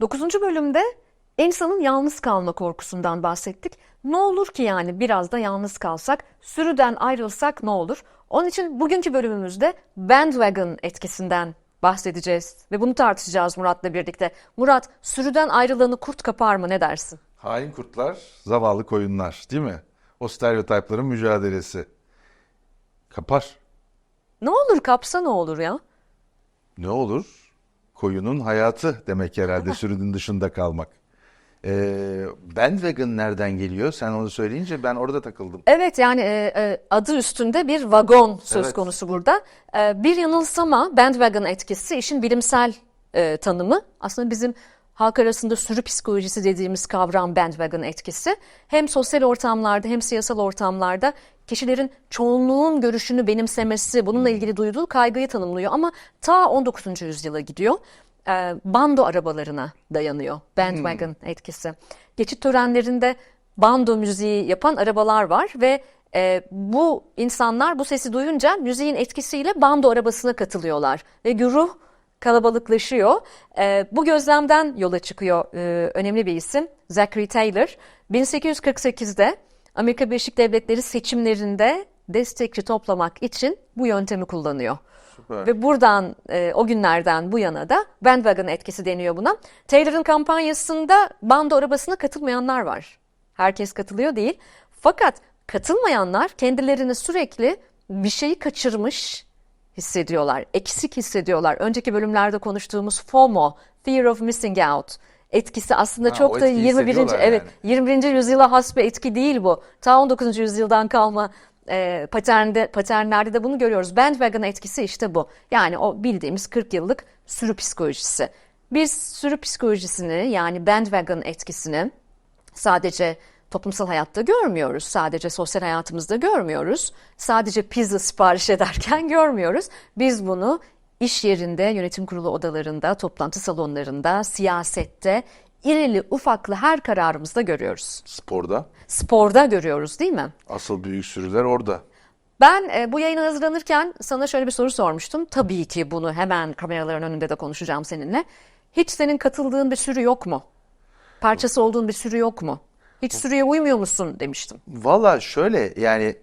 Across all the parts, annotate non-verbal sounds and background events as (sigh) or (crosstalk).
Dokuzuncu bölümde insanın yalnız kalma korkusundan bahsettik. Ne olur ki yani biraz da yalnız kalsak, sürüden ayrılsak ne olur? Onun için bugünkü bölümümüzde bandwagon etkisinden bahsedeceğiz ve bunu tartışacağız Murat'la birlikte. Murat, sürüden ayrılanı kurt kapar mı ne dersin? Hain kurtlar, zavallı koyunlar değil mi? O stereotiplerin mücadelesi. Kapar. Ne olur kapsa ne olur ya? Ne olur? Koyunun hayatı demek herhalde (laughs) sürünün dışında kalmak. Ee, bandwagon nereden geliyor? Sen onu söyleyince ben orada takıldım. Evet yani e, e, adı üstünde bir vagon söz Evet. konusu burada. E, bir yanılsama bandwagon etkisi işin bilimsel e, tanımı. Aslında bizim halk arasında sürü psikolojisi dediğimiz kavram bandwagon etkisi. Hem sosyal ortamlarda hem siyasal ortamlarda kişilerin çoğunluğun görüşünü benimsemesi, bununla ilgili duyduğu kaygıyı tanımlıyor. Ama ta 19. yüzyıla gidiyor. E, bando arabalarına dayanıyor bandwagon etkisi. Geçit törenlerinde bando müziği yapan arabalar var ve e, bu insanlar bu sesi duyunca müziğin etkisiyle bando arabasına katılıyorlar ve güruh kalabalıklaşıyor. E, bu gözlemden yola çıkıyor e, önemli bir isim Zachary Taylor. 1848'de Amerika Birleşik Devletleri seçimlerinde destekçi toplamak için bu yöntemi kullanıyor. Süper. Ve buradan e, o günlerden bu yana da bandwagon etkisi deniyor buna. Taylor'ın kampanyasında bando arabasına katılmayanlar var. Herkes katılıyor değil. Fakat katılmayanlar kendilerini sürekli bir şeyi kaçırmış hissediyorlar. Eksik hissediyorlar. Önceki bölümlerde konuştuğumuz FOMO, Fear of Missing Out etkisi aslında Ha, çok da etkiyi 21. hissediyorlar evet yani. 21. yüzyıla has bir etki değil bu. Ta 19. yüzyıldan kalma e, paternde, paternlerde de bunu görüyoruz. Bandwagon etkisi işte bu. Yani o bildiğimiz 40 yıllık sürü psikolojisi. Biz sürü psikolojisini yani bandwagon etkisini sadece toplumsal hayatta görmüyoruz. Sadece sosyal hayatımızda görmüyoruz. Sadece pizza sipariş (laughs) ederken görmüyoruz. Biz bunu iş yerinde, yönetim kurulu odalarında, toplantı salonlarında, siyasette, irili ufaklı her kararımızda görüyoruz. Sporda Sporda görüyoruz değil mi? asıl büyük sürüler orada. Ben e, bu yayına hazırlanırken sana şöyle bir soru sormuştum. Tabii ki bunu hemen kameraların önünde de konuşacağım seninle. Hiç senin katıldığın bir sürü yok mu? Parçası olduğun bir sürü yok mu? Hiç sürüye uymuyor musun demiştim. Valla şöyle yani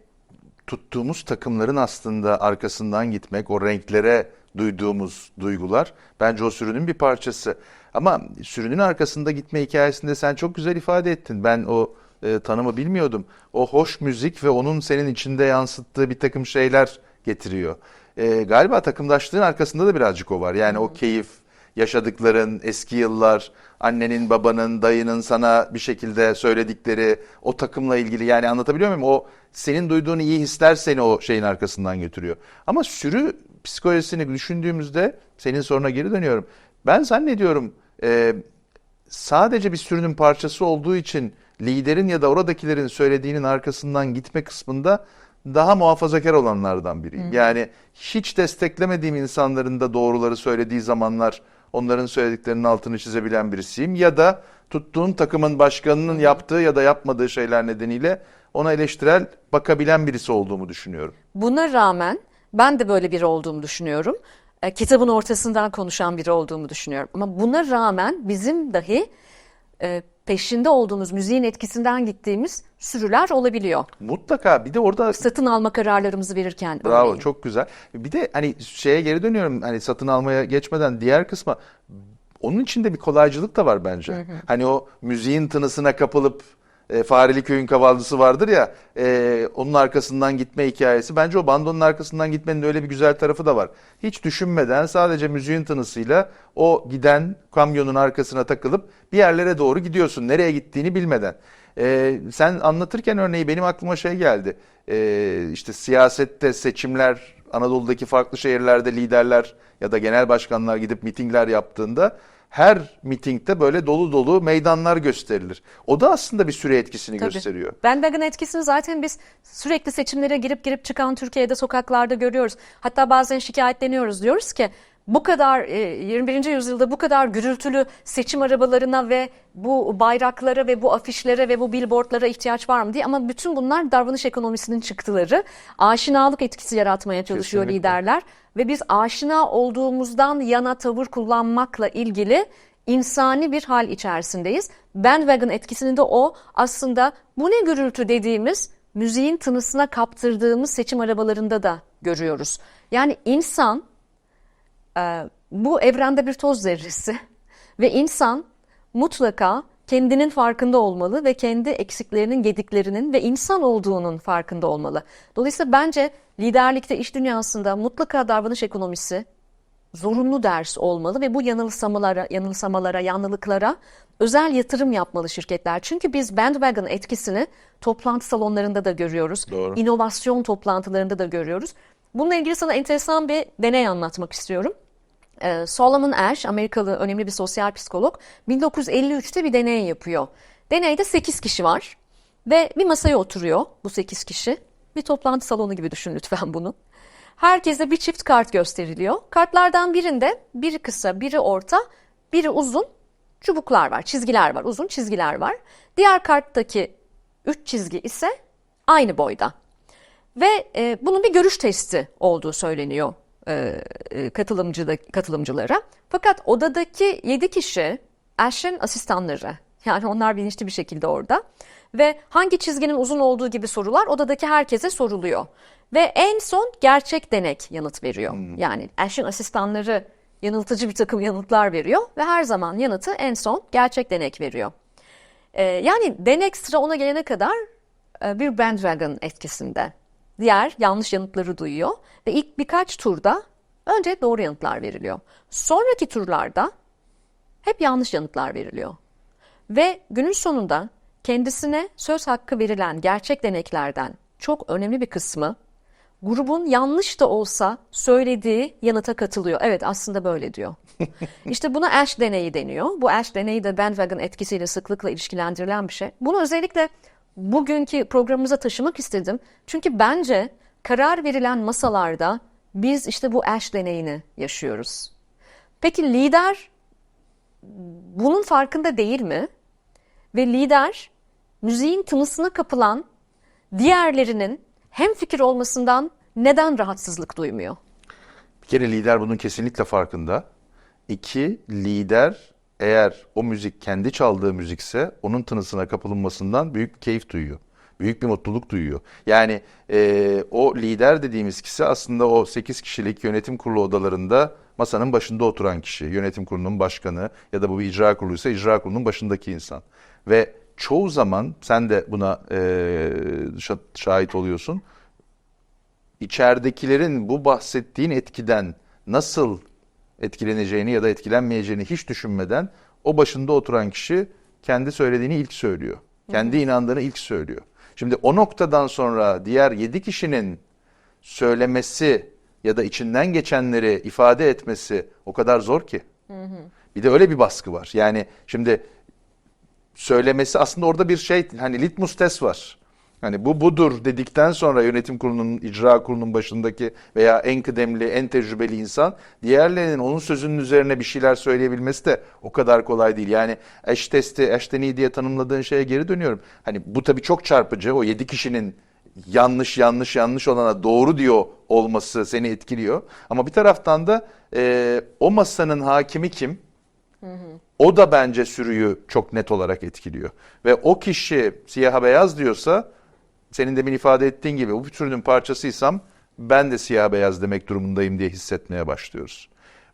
tuttuğumuz takımların aslında arkasından gitmek, o renklere duyduğumuz duygular bence o sürünün bir parçası. Ama sürünün arkasında gitme hikayesinde sen çok güzel ifade ettin. Ben o e, tanımı bilmiyordum. O hoş müzik ve onun senin içinde yansıttığı bir takım şeyler getiriyor. E, galiba takımdaşlığın arkasında da birazcık o var. Yani o keyif, yaşadıkların, eski yıllar, annenin, babanın, dayının sana bir şekilde söyledikleri o takımla ilgili yani anlatabiliyor muyum? O senin duyduğun iyi hisler seni o şeyin arkasından götürüyor. Ama sürü psikolojisini düşündüğümüzde senin soruna geri dönüyorum. Ben zannediyorum e, sadece bir sürünün parçası olduğu için liderin ya da oradakilerin söylediğinin arkasından gitme kısmında daha muhafazakar olanlardan biriyim. Yani hiç desteklemediğim insanların da doğruları söylediği zamanlar onların söylediklerinin altını çizebilen birisiyim. Ya da tuttuğum takımın başkanının yaptığı ya da yapmadığı şeyler nedeniyle ona eleştirel bakabilen birisi olduğumu düşünüyorum. Buna rağmen ben de böyle biri olduğumu düşünüyorum. E, kitabın ortasından konuşan biri olduğumu düşünüyorum. Ama buna rağmen bizim dahi e, peşinde olduğumuz müziğin etkisinden gittiğimiz sürüler olabiliyor. Mutlaka bir de orada Satın alma kararlarımızı verirken Bravo örneğin. çok güzel. Bir de hani şeye geri dönüyorum hani satın almaya geçmeden diğer kısma onun içinde bir kolaycılık da var bence. Hani o müziğin tınısına kapılıp e, Fareli Köy'ün kavallısı vardır ya e, onun arkasından gitme hikayesi. Bence o bandonun arkasından gitmenin öyle bir güzel tarafı da var. Hiç düşünmeden sadece müziğin tınısıyla o giden kamyonun arkasına takılıp bir yerlere doğru gidiyorsun. Nereye gittiğini bilmeden. Ee, sen anlatırken örneği benim aklıma şey geldi. Ee, işte siyasette seçimler Anadolu'daki farklı şehirlerde liderler ya da genel başkanlar gidip mitingler yaptığında her mitingde böyle dolu dolu meydanlar gösterilir. O da aslında bir süre etkisini Tabii. gösteriyor. Bandwagon etkisini zaten biz sürekli seçimlere girip girip çıkan Türkiye'de sokaklarda görüyoruz. Hatta bazen şikayetleniyoruz diyoruz ki bu kadar e, 21. yüzyılda bu kadar gürültülü seçim arabalarına ve bu bayraklara ve bu afişlere ve bu billboardlara ihtiyaç var mı diye ama bütün bunlar davranış ekonomisinin çıktıları. Aşinalık etkisi yaratmaya çalışıyor Kesinlikle. liderler ve biz aşina olduğumuzdan yana tavır kullanmakla ilgili insani bir hal içerisindeyiz. Bandwagon etkisini de o aslında bu ne gürültü dediğimiz müziğin tınısına kaptırdığımız seçim arabalarında da görüyoruz. Yani insan e, bu evrende bir toz zerresi (laughs) ve insan mutlaka kendinin farkında olmalı ve kendi eksiklerinin, gediklerinin ve insan olduğunun farkında olmalı. Dolayısıyla bence liderlikte, iş dünyasında mutlaka davranış ekonomisi zorunlu ders olmalı ve bu yanılsamalara, yanılsamalara, yanlılıklara özel yatırım yapmalı şirketler. Çünkü biz bandwagon etkisini toplantı salonlarında da görüyoruz. Doğru. İnovasyon toplantılarında da görüyoruz. Bununla ilgili sana enteresan bir deney anlatmak istiyorum. Ee, Solomon Ash, Amerikalı önemli bir sosyal psikolog, 1953'te bir deney yapıyor. Deneyde 8 kişi var ve bir masaya oturuyor bu 8 kişi. Bir toplantı salonu gibi düşün lütfen bunu. Herkese bir çift kart gösteriliyor. Kartlardan birinde biri kısa, biri orta, biri uzun çubuklar var, çizgiler var, uzun çizgiler var. Diğer karttaki 3 çizgi ise aynı boyda. Ve e, bunun bir görüş testi olduğu söyleniyor e, e, katılımcı katılımcılara. Fakat odadaki 7 kişi Ash'in asistanları. Yani onlar bilinçli bir şekilde orada. Ve hangi çizginin uzun olduğu gibi sorular odadaki herkese soruluyor. Ve en son gerçek denek yanıt veriyor. Yani Ash'in asistanları yanıltıcı bir takım yanıtlar veriyor ve her zaman yanıtı en son gerçek denek veriyor. Ee, yani denek sıra ona gelene kadar e, bir bandwagon etkisinde. Diğer yanlış yanıtları duyuyor ve ilk birkaç turda önce doğru yanıtlar veriliyor. Sonraki turlarda hep yanlış yanıtlar veriliyor. Ve günün sonunda kendisine söz hakkı verilen gerçek deneklerden çok önemli bir kısmı grubun yanlış da olsa söylediği yanıta katılıyor. Evet aslında böyle diyor. (laughs) işte buna Ash deneyi deniyor. Bu Ash deneyi de bandwagon etkisiyle sıklıkla ilişkilendirilen bir şey. Bunu özellikle bugünkü programımıza taşımak istedim. Çünkü bence karar verilen masalarda biz işte bu Ash deneyini yaşıyoruz. Peki lider bunun farkında değil mi? Ve lider müziğin tınısına kapılan diğerlerinin hem fikir olmasından neden rahatsızlık duymuyor? Bir kere lider bunun kesinlikle farkında. İki, lider eğer o müzik kendi çaldığı müzikse onun tınısına kapılınmasından büyük bir keyif duyuyor. Büyük bir mutluluk duyuyor. Yani e, o lider dediğimiz kişi aslında o 8 kişilik yönetim kurulu odalarında masanın başında oturan kişi. Yönetim kurulunun başkanı ya da bu bir icra kuruluysa icra kurulunun başındaki insan. Ve çoğu zaman sen de buna e, şa- şahit oluyorsun içeridekilerin bu bahsettiğin etkiden nasıl etkileneceğini ya da etkilenmeyeceğini hiç düşünmeden o başında oturan kişi kendi söylediğini ilk söylüyor. Kendi inandığını ilk söylüyor. Şimdi o noktadan sonra diğer yedi kişinin söylemesi ya da içinden geçenleri ifade etmesi o kadar zor ki. Bir de öyle bir baskı var. Yani şimdi söylemesi aslında orada bir şey hani litmus test var. Hani bu budur dedikten sonra yönetim kurulunun, icra kurulunun başındaki veya en kıdemli, en tecrübeli insan diğerlerinin onun sözünün üzerine bir şeyler söyleyebilmesi de o kadar kolay değil. Yani eş testi, eş deneyi diye tanımladığın şeye geri dönüyorum. Hani bu tabii çok çarpıcı. O yedi kişinin yanlış yanlış yanlış olana doğru diyor olması seni etkiliyor. Ama bir taraftan da e, o masanın hakimi kim? O da bence sürüyü çok net olarak etkiliyor. Ve o kişi siyaha beyaz diyorsa senin demin ifade ettiğin gibi bu sürünün parçasıysam ben de siyah beyaz demek durumundayım diye hissetmeye başlıyoruz.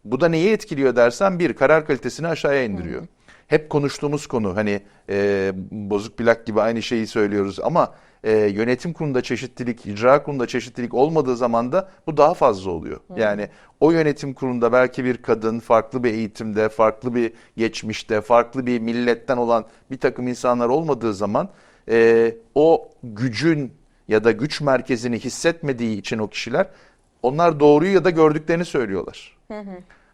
Bu da neyi etkiliyor dersen bir karar kalitesini aşağıya indiriyor. Hep konuştuğumuz konu hani e, bozuk plak gibi aynı şeyi söylüyoruz ama e, yönetim kurulunda çeşitlilik, icra kurulunda çeşitlilik olmadığı zaman da bu daha fazla oluyor. Yani o yönetim kurulunda belki bir kadın farklı bir eğitimde, farklı bir geçmişte, farklı bir milletten olan bir takım insanlar olmadığı zaman e, o gücün ya da güç merkezini hissetmediği için o kişiler onlar doğruyu ya da gördüklerini söylüyorlar.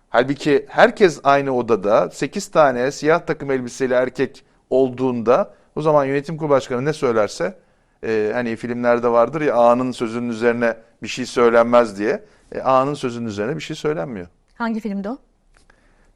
Halbuki herkes aynı odada 8 tane siyah takım elbiseli erkek olduğunda o zaman yönetim kurulu başkanı ne söylerse e, hani filmlerde vardır ya ağanın sözünün üzerine bir şey söylenmez diye. E, ağanın sözünün üzerine bir şey söylenmiyor. Hangi filmde o?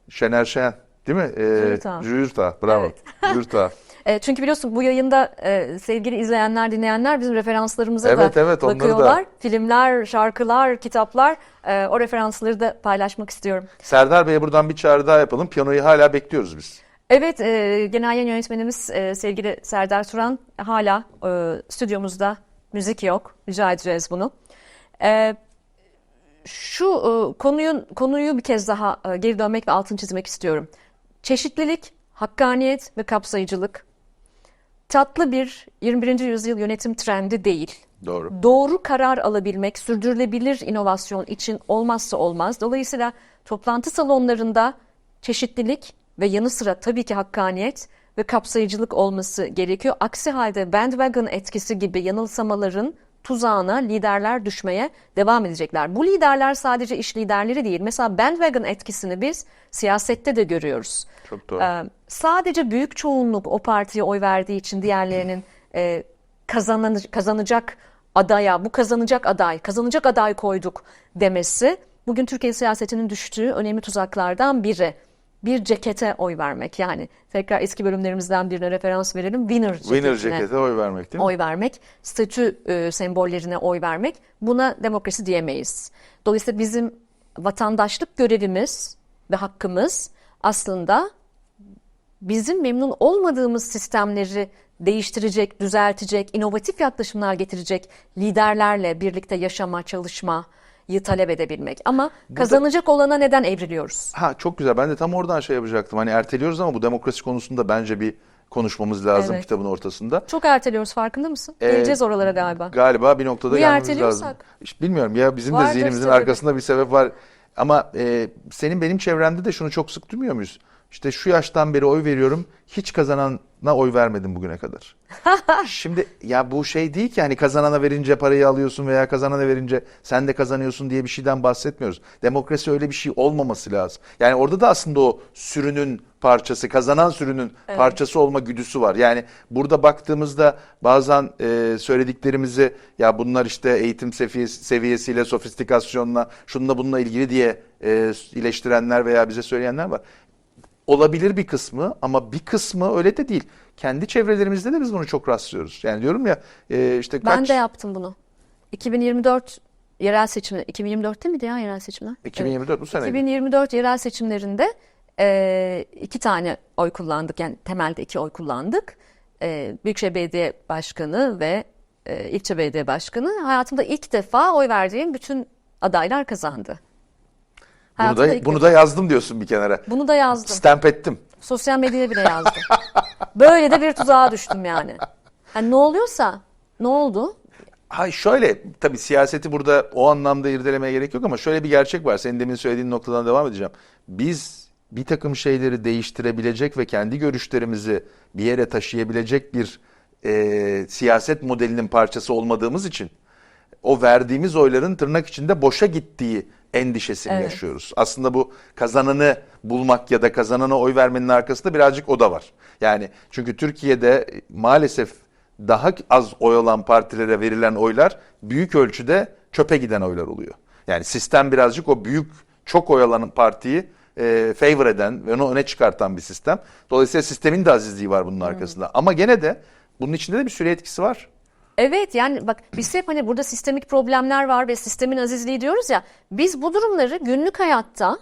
Şener Şen değil mi? E, Züğürt Ağa. Bravo. Evet. Züğürt Ağa. (laughs) E, çünkü biliyorsun bu yayında e, sevgili izleyenler, dinleyenler bizim referanslarımıza Evet, da evet, onları da. bakıyorlar. Filmler, şarkılar, kitaplar e, o referansları da paylaşmak istiyorum. Serdar Bey'e buradan bir çağrı daha yapalım. Piyanoyu hala bekliyoruz biz. Evet, e, genel yayın yönetmenimiz e, sevgili Serdar Turan hala e, stüdyomuzda müzik yok. Rica edeceğiz bunu. E, şu e, konuyu konuyu bir kez daha e, geri dönmek ve altını çizmek istiyorum. Çeşitlilik, hakkaniyet ve kapsayıcılık tatlı bir 21. yüzyıl yönetim trendi değil. Doğru. Doğru karar alabilmek, sürdürülebilir inovasyon için olmazsa olmaz. Dolayısıyla toplantı salonlarında çeşitlilik ve yanı sıra tabii ki hakkaniyet ve kapsayıcılık olması gerekiyor. Aksi halde bandwagon etkisi gibi yanılsamaların tuzağına liderler düşmeye devam edecekler. Bu liderler sadece iş liderleri değil. Mesela bandwagon etkisini biz siyasette de görüyoruz. Çok doğru. Ee, sadece büyük çoğunluk o partiye oy verdiği için diğerlerinin e, kazanan, kazanacak adaya, bu kazanacak aday, kazanacak aday koyduk demesi bugün Türkiye siyasetinin düştüğü önemli tuzaklardan biri. Bir cekete oy vermek yani tekrar eski bölümlerimizden birine referans verelim. Winner ceketine Winner cekete oy vermek değil mi? oy vermek, statü e, sembollerine oy vermek buna demokrasi diyemeyiz. Dolayısıyla bizim vatandaşlık görevimiz ve hakkımız aslında bizim memnun olmadığımız sistemleri değiştirecek, düzeltecek, inovatif yaklaşımlar getirecek liderlerle birlikte yaşama, çalışmayı talep edebilmek. Ama kazanacak olana neden evriliyoruz? Ha çok güzel. Ben de tam oradan şey yapacaktım. Hani erteliyoruz ama bu demokrasi konusunda bence bir konuşmamız lazım Evet. kitabın ortasında. Çok erteliyoruz farkında mısın? Ee, Geleceğiz oralara galiba. Galiba bir noktada Niye gelmemiz lazım. İşte bilmiyorum ya bizim de zihnimizin sebebi. arkasında bir sebep var. Ama e, senin benim çevremde de şunu çok sık duymuyor muyuz? İşte şu yaştan beri oy veriyorum. Hiç kazanana oy vermedim bugüne kadar. (laughs) Şimdi ya bu şey değil ki hani kazanana verince parayı alıyorsun veya kazanana verince sen de kazanıyorsun diye bir şeyden bahsetmiyoruz. Demokrasi öyle bir şey olmaması lazım. Yani orada da aslında o sürünün parçası, kazanan sürünün parçası olma güdüsü var. Yani burada baktığımızda bazen e, söylediklerimizi ya bunlar işte eğitim seviyesi, seviyesiyle, sofistikasyonla, şununla bununla ilgili diye e, iyileştirenler veya bize söyleyenler var olabilir bir kısmı ama bir kısmı öyle de değil. Kendi çevrelerimizde de biz bunu çok rastlıyoruz. Yani diyorum ya e, işte Ben kaç de yaptım bunu. 2024 yerel seçimler, 2024'te miydi ya yerel seçimler? 2024 bu sene. 2024 yerel seçimlerinde e, iki tane oy kullandık. Yani temelde iki oy kullandık. E, Büyükşehir Belediye Başkanı ve e, İlçe Belediye Başkanı. Hayatımda ilk defa oy verdiğim bütün adaylar kazandı. Bunu da ilk bunu defa. da yazdım diyorsun bir kenara. Bunu da yazdım. Stamp ettim. Sosyal medyaya bile yazdım. Böyle de bir tuzağa düştüm yani. Yani ne oluyorsa ne oldu? Hay şöyle tabii siyaseti burada o anlamda irdelemeye gerek yok ama şöyle bir gerçek var. Senin demin söylediğin noktadan devam edeceğim. Biz bir takım şeyleri değiştirebilecek ve kendi görüşlerimizi bir yere taşıyabilecek bir e, siyaset modelinin parçası olmadığımız için o verdiğimiz oyların tırnak içinde boşa gittiği endişesini Evet. yaşıyoruz. Aslında bu kazananı bulmak ya da kazanana oy vermenin arkasında birazcık o da var. Yani çünkü Türkiye'de maalesef daha az oy alan partilere verilen oylar büyük ölçüde çöpe giden oylar oluyor. Yani sistem birazcık o büyük çok oy alan partiyi e, favor eden ve onu öne çıkartan bir sistem. Dolayısıyla sistemin de azizliği var bunun arkasında. Ama gene de bunun içinde de bir süre etkisi var. Evet yani bak biz hep hani burada sistemik problemler var ve sistemin azizliği diyoruz ya. Biz bu durumları günlük hayatta,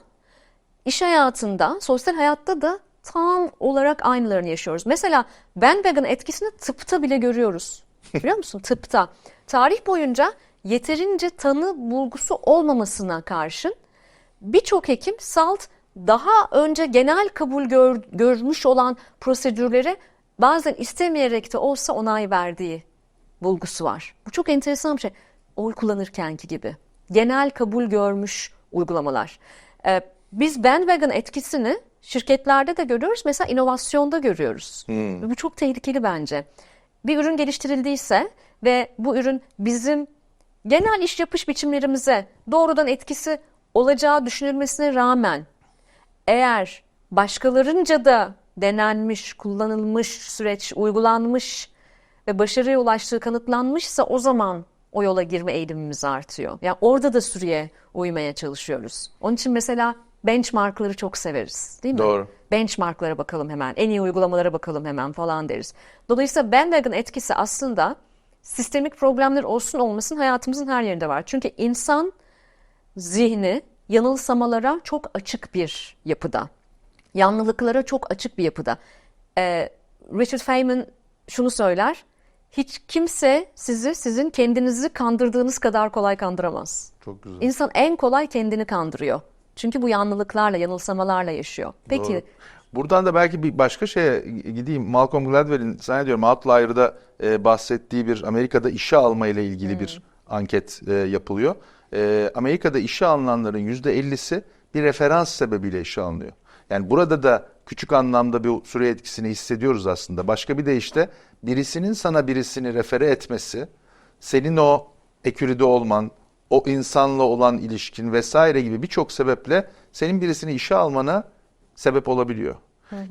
iş hayatında, sosyal hayatta da tam olarak aynılarını yaşıyoruz. Mesela bandwagon etkisini tıpta bile görüyoruz. (laughs) Biliyor musun? Tıpta. Tarih boyunca yeterince tanı bulgusu olmamasına karşın birçok hekim salt daha önce genel kabul gör- görmüş olan prosedürlere bazen istemeyerek de olsa onay verdiği bulgusu var. Bu çok enteresan bir şey. Oy kullanırkenki gibi. Genel kabul görmüş uygulamalar. Ee, biz bandwagon etkisini şirketlerde de görüyoruz. Mesela inovasyonda görüyoruz. Ve Bu çok tehlikeli bence. Bir ürün geliştirildiyse ve bu ürün bizim genel iş yapış biçimlerimize doğrudan etkisi olacağı düşünülmesine rağmen eğer başkalarınca da denenmiş, kullanılmış süreç uygulanmış ve başarıya ulaştığı kanıtlanmışsa o zaman o yola girme eğilimimiz artıyor. Yani orada da sürüye uymaya çalışıyoruz. Onun için mesela benchmarkları çok severiz değil mi? Doğru. Benchmarklara bakalım hemen, en iyi uygulamalara bakalım hemen falan deriz. Dolayısıyla bandwagon etkisi aslında sistemik problemler olsun olmasın hayatımızın her yerinde var. Çünkü insan zihni yanılsamalara çok açık bir yapıda. Yanlılıklara çok açık bir yapıda. Ee, Richard Feynman şunu söyler. Hiç kimse sizi sizin kendinizi kandırdığınız kadar kolay kandıramaz. Çok güzel. İnsan en kolay kendini kandırıyor. Çünkü bu yanlılıklarla, yanılsamalarla yaşıyor. Peki Doğru. Buradan da belki bir başka şeye gideyim. Malcolm Gladwell'in zannediyorum Outlier'da e, bahsettiği bir Amerika'da işe alma ile ilgili bir anket e, yapılıyor. E, Amerika'da işe alınanların %50'si bir referans sebebiyle işe alınıyor. Yani burada da küçük anlamda bir süre etkisini hissediyoruz aslında. Başka bir de işte birisinin sana birisini refere etmesi, senin o eküride olman, o insanla olan ilişkin vesaire gibi birçok sebeple senin birisini işe almana sebep olabiliyor.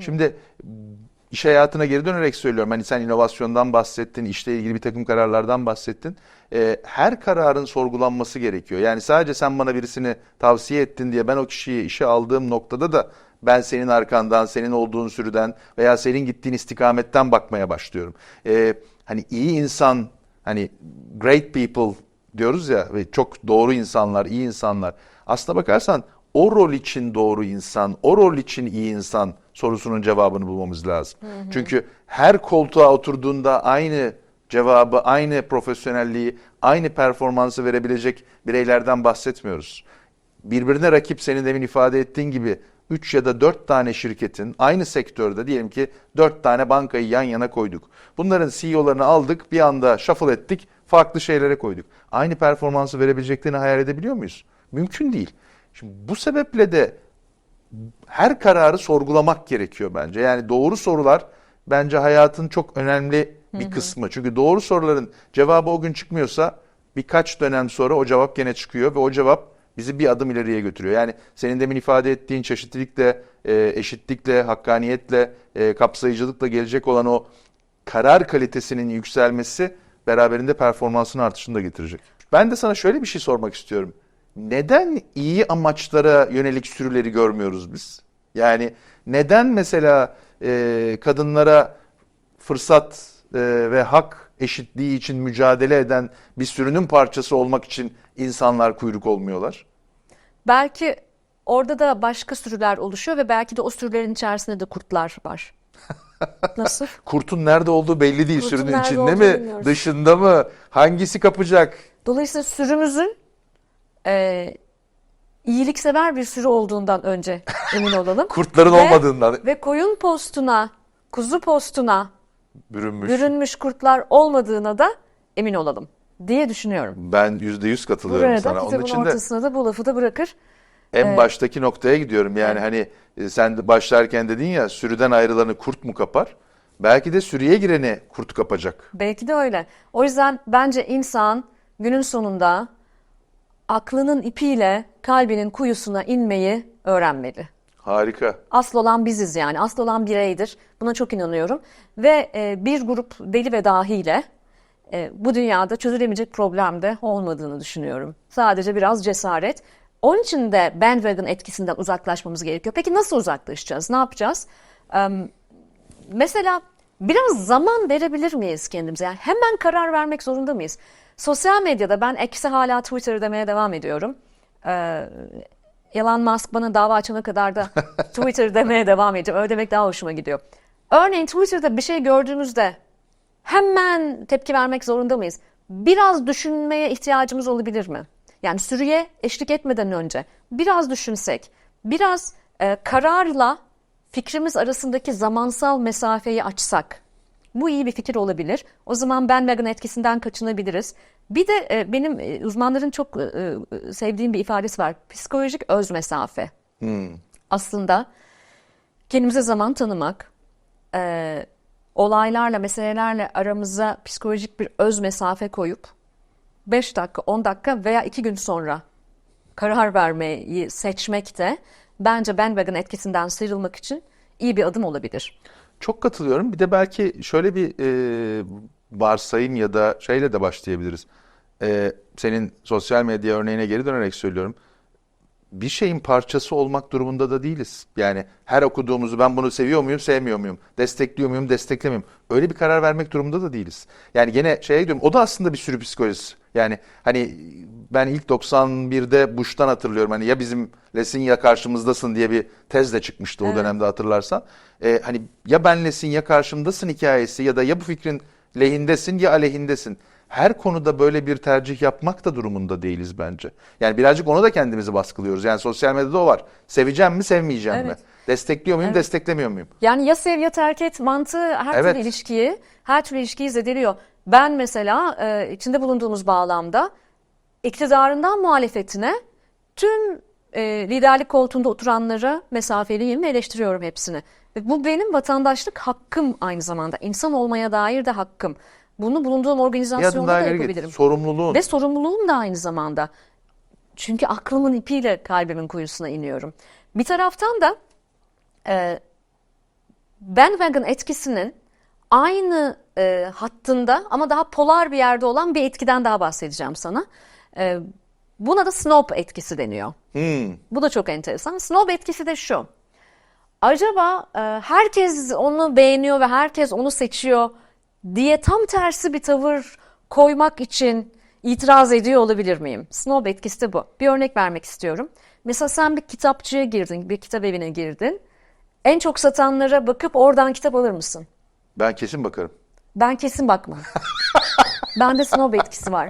Şimdi iş hayatına geri dönerek söylüyorum. Hani sen inovasyondan bahsettin, işle ilgili bir takım kararlardan bahsettin. Ee, her kararın sorgulanması gerekiyor. Yani sadece sen bana birisini tavsiye ettin diye ben o kişiyi işe aldığım noktada da ben senin arkandan, senin olduğun sürüden veya senin gittiğin istikametten bakmaya başlıyorum. Ee, hani iyi insan, hani great people diyoruz ya ve çok doğru insanlar, iyi insanlar. Aslına bakarsan o rol için doğru insan, o rol için iyi insan sorusunun cevabını bulmamız lazım. Çünkü her koltuğa oturduğunda aynı cevabı, aynı profesyonelliği, aynı performansı verebilecek bireylerden bahsetmiyoruz. Birbirine rakip senin demin ifade ettiğin gibi 3 ya da 4 tane şirketin aynı sektörde diyelim ki 4 tane bankayı yan yana koyduk. Bunların CEO'larını aldık bir anda shuffle ettik farklı şeylere koyduk. Aynı performansı verebileceklerini hayal edebiliyor muyuz? Mümkün değil. Şimdi bu sebeple de her kararı sorgulamak gerekiyor bence. Yani doğru sorular bence hayatın çok önemli bir kısmı. Çünkü doğru soruların cevabı o gün çıkmıyorsa birkaç dönem sonra o cevap gene çıkıyor ve o cevap bizi bir adım ileriye götürüyor. Yani senin demin ifade ettiğin çeşitlilikle, e, eşitlikle, hakkaniyetle, e, kapsayıcılıkla gelecek olan o karar kalitesinin yükselmesi beraberinde performansın artışını da getirecek. Ben de sana şöyle bir şey sormak istiyorum. Neden iyi amaçlara yönelik sürüleri görmüyoruz biz? Yani neden mesela e, kadınlara fırsat e, ve hak eşitliği için mücadele eden bir sürünün parçası olmak için insanlar kuyruk olmuyorlar? belki orada da başka sürüler oluşuyor ve belki de o sürülerin içerisinde de kurtlar var. (laughs) Nasıl? Kurtun nerede olduğu belli değil Kurtun sürünün içinde mi, bilmiyoruz. dışında mı, hangisi kapacak? Dolayısıyla sürümüzün e, iyiliksever bir sürü olduğundan önce emin olalım. (laughs) Kurtların Ve- olmadığından Ve koyun postuna, kuzu postuna bürünmüş. bürünmüş kurtlar olmadığına da emin olalım diye düşünüyorum. Ben yüzde yüz katılıyorum Buraya sana. Onun için de ortasına da bu lafı da bırakır. en baştaki noktaya gidiyorum. Yani hani e, sen de başlarken dedin ya sürüden ayrılanı kurt mu kapar? Belki de sürüye gireni kurt kapacak. Belki de öyle. O yüzden bence insan günün sonunda aklının ipiyle kalbinin kuyusuna inmeyi öğrenmeli. Harika. Asıl olan biziz yani. Asıl olan bireydir. Buna çok inanıyorum. Ve e, bir grup deli ve dahiyle e, bu dünyada çözülemeyecek problem de olmadığını düşünüyorum. Sadece biraz cesaret. Onun için de bandwagon etkisinden uzaklaşmamız gerekiyor. Peki nasıl uzaklaşacağız? Ne yapacağız? Em, mesela biraz zaman verebilir miyiz kendimize? Yani hemen karar vermek zorunda mıyız? Sosyal medyada ben eksi hala Twitter demeye devam ediyorum. Ee, Elon Musk bana dava açana kadar da (laughs) Twitter demeye devam edeceğim. Öyle demek daha hoşuma gidiyor. Örneğin Twitter'da bir şey gördüğümüzde hemen tepki vermek zorunda mıyız? Biraz düşünmeye ihtiyacımız olabilir mi? Yani sürüye eşlik etmeden önce biraz düşünsek, biraz e, kararla fikrimiz arasındaki zamansal mesafeyi açsak. Bu iyi bir fikir olabilir. O zaman bandwagon etkisinden kaçınabiliriz. Bir de e, benim e, uzmanların çok e, sevdiğim bir ifadesi var. Psikolojik öz mesafe. Aslında kendimize zaman tanımak, e, olaylarla, meselelerle aramıza psikolojik bir öz mesafe koyup 5 dakika, 10 dakika veya 2 gün sonra karar vermeyi seçmek de bence bandwagon etkisinden sıyrılmak için iyi bir adım olabilir. Çok katılıyorum. Bir de belki şöyle bir e, varsayım ya da şeyle de başlayabiliriz. E, senin sosyal medya örneğine geri dönerek söylüyorum. bir şeyin parçası olmak durumunda da değiliz. Yani her okuduğumuzu ben bunu seviyor muyum, sevmiyor muyum, destekliyor muyum, desteklemiyor muyum? Öyle bir karar vermek durumunda da değiliz. Yani gene şeye gidiyorum. O da aslında bir sürü psikolojisi. Yani hani ben ilk 91'de Bush'tan hatırlıyorum. Hani ya bizimlesin ya karşımızdasın diye bir tez de çıkmıştı o dönemde hatırlarsan. Ee, hani ya benlesin ya karşımdasın hikayesi ya da ya bu fikrin lehindesin ya aleyhindesin. Her konuda böyle bir tercih yapmak da durumunda değiliz bence. Yani birazcık ona da kendimizi baskılıyoruz. Yani sosyal medyada o var. Seveceğim mi, sevmeyeceğim mi? Evet. Destekliyor muyum, desteklemiyor muyum? Yani ya sev ya terk et mantığı her Evet. türlü ilişkiyi, her türlü ilişkiyi zedeliyor. Ben mesela e, içinde bulunduğumuz bağlamda iktidarından muhalefetine tüm e, liderlik koltuğunda oturanlara mesafeliyim ve eleştiriyorum hepsini. Ve bu benim vatandaşlık hakkım aynı zamanda. İnsan olmaya dair de hakkım. Bunu bulunduğum organizasyonda da geri git. yapabilirim. Sorumluluğun. Ve sorumluluğum da aynı zamanda. Çünkü aklımın ipiyle kalbimin kuyusuna iniyorum. Bir taraftan da e, bandwagon etkisinin aynı e, hattında ama daha polar bir yerde olan bir etkiden daha bahsedeceğim sana. E, buna da snob etkisi deniyor. Hmm. Bu da çok enteresan. Snob etkisi de şu. Acaba e, herkes onu beğeniyor ve herkes onu seçiyor diye tam tersi bir tavır koymak için itiraz ediyor olabilir miyim? Snob etkisi de bu. Bir örnek vermek istiyorum. Mesela sen bir kitapçıya girdin, bir kitap evine girdin. En çok satanlara bakıp oradan kitap alır mısın? Ben kesin bakarım. Ben kesin bakmam. (laughs) Bende snob etkisi var.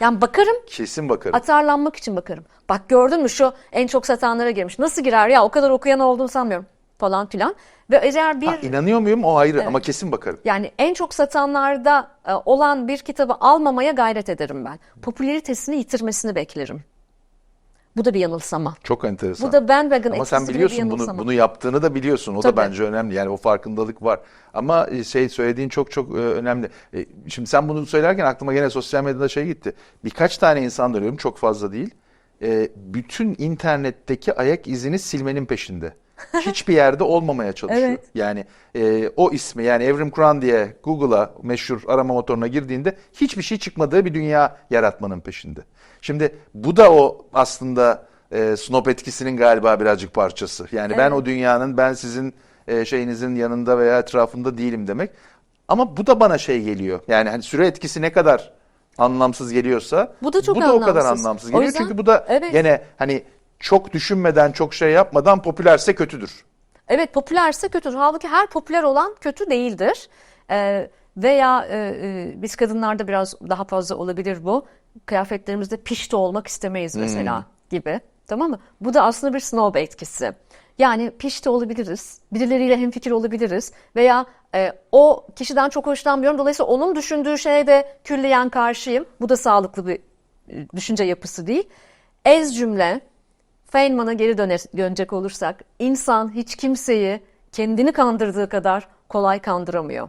Yani bakarım Kesin bakarım. Atarlanmak için bakarım. Bak gördün mü şu en çok satanlara girmiş. Nasıl girer ya o kadar okuyan olduğunu sanmıyorum falan filan. Ve eğer bir Ha, inanıyor muyum o ayrı ama kesin bakarım. yani en çok satanlarda e, olan bir kitabı almamaya gayret ederim ben. Popülaritesini yitirmesini beklerim. Bu da bir yanılsama. Çok enteresan. Bu da bandwagon Ama etkisi sen biliyorsun bunu bunu yaptığını da biliyorsun. O da Tabii. bence önemli. Yani o farkındalık var. Ama e, şey söylediğin çok çok e, önemli. E, Şimdi sen bunu söylerken aklıma gene sosyal medyada şey gitti. Birkaç tane insan görüyorum çok fazla değil. Bütün internetteki ayak izini silmenin peşinde. Hiçbir yerde olmamaya çalışıyor. Evet. Yani e, o ismi yani Evrim Kur'an diye Google'a meşhur arama motoruna girdiğinde hiçbir şey çıkmadığı bir dünya yaratmanın peşinde. Şimdi bu da o aslında e, snob etkisinin galiba birazcık parçası. Yani ben Evet. o dünyanın ben sizin e, şeyinizin yanında veya etrafında değilim demek. Ama bu da bana şey geliyor. Yani hani süre etkisi ne kadar anlamsız geliyorsa Bu da çok o kadar anlamsız. anlamsız O geliyor. yüzden- Çünkü bu da Evet. gene hani çok düşünmeden çok şey yapmadan popülerse kötüdür. Evet popülerse kötüdür. Halbuki her popüler olan kötü değildir. Ee, veya e, e, biz kadınlarda biraz daha fazla olabilir bu. Kıyafetlerimizde pişti olmak istemeyiz mesela gibi. Tamam mı? Bu da aslında bir snob etkisi. Yani pişti olabiliriz. Birileriyle hemfikir olabiliriz. Veya e, o kişiden çok hoşlanmıyorum. Dolayısıyla onun düşündüğü şeye de külliyen karşıyım. Bu da sağlıklı bir e, düşünce yapısı değil. Ez cümle Feynman'a geri döne, dönecek olursak insan hiç kimseyi kendini kandırdığı kadar kolay kandıramıyor.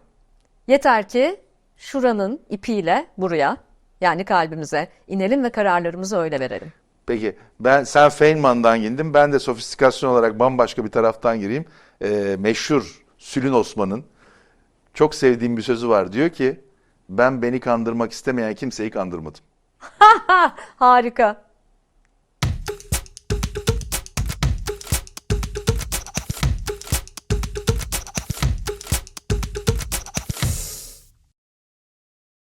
Yeter ki şuranın ipiyle buraya yani kalbimize inelim ve kararlarımızı öyle verelim. Peki ben sen Feynman'dan gindin ben de sofistikasyon olarak bambaşka bir taraftan gireyim. Ee, meşhur Sülün Osman'ın çok sevdiğim bir sözü var. Diyor ki ben beni kandırmak istemeyen kimseyi kandırmadım. (laughs) Harika.